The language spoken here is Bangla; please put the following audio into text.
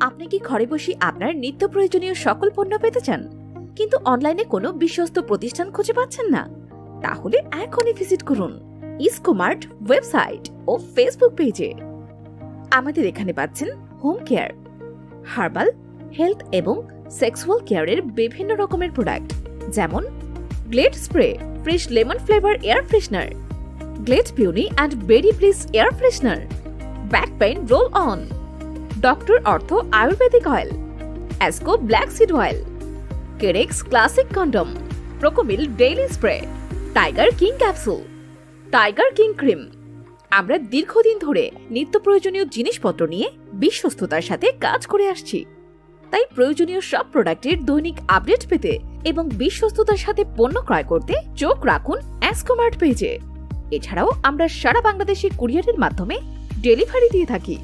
আপনি কি ঘরে বসে আপনার নিত্য প্রয়োজনীয় সকল পণ্য পেতে চান? কিন্তু অনলাইনে কোনো বিশ্বস্ত প্রতিষ্ঠান খুঁজে পাচ্ছেন না। তাহলে এখনই ভিজিট করুন ইসকোমার্ট ওয়েবসাইট ও ফেসবুক পেজে। আমাদের এখানে পাচ্ছেন হোম কেয়ার, হার্বাল, হেলথ এবং সেক্সুয়াল কেয়ারের বিভিন্ন রকমের প্রোডাক্ট। যেমন Glade spray, fresh lemon flavour air freshener, Glade peony and berry bliss air freshener. Back pain roll on. Doctor Ortho ayurvedic oil Asco black seed oil কেরেক্স classic condom Procomil daily spray tiger king capsule tiger king cream আমরা দীর্ঘদিন ধরে নিত্য প্রয়োজনীয় জিনিসপত্র নিয়ে বিশ্বস্ততার সাথে কাজ করে আসছি। তাই প্রয়োজনীয় সব প্রোডাক্টের দৈনিক আপডেট পেতে এবং বিশ্বস্ততার সাথে পণ্য ক্রয় করতে চোখ রাখুন অ্যাসকোমার্ট পেজে এছাড়াও আমরা সারা বাংলাদেশে কুরিয়ারের মাধ্যমে ডেলিভারি দিয়ে থাকি।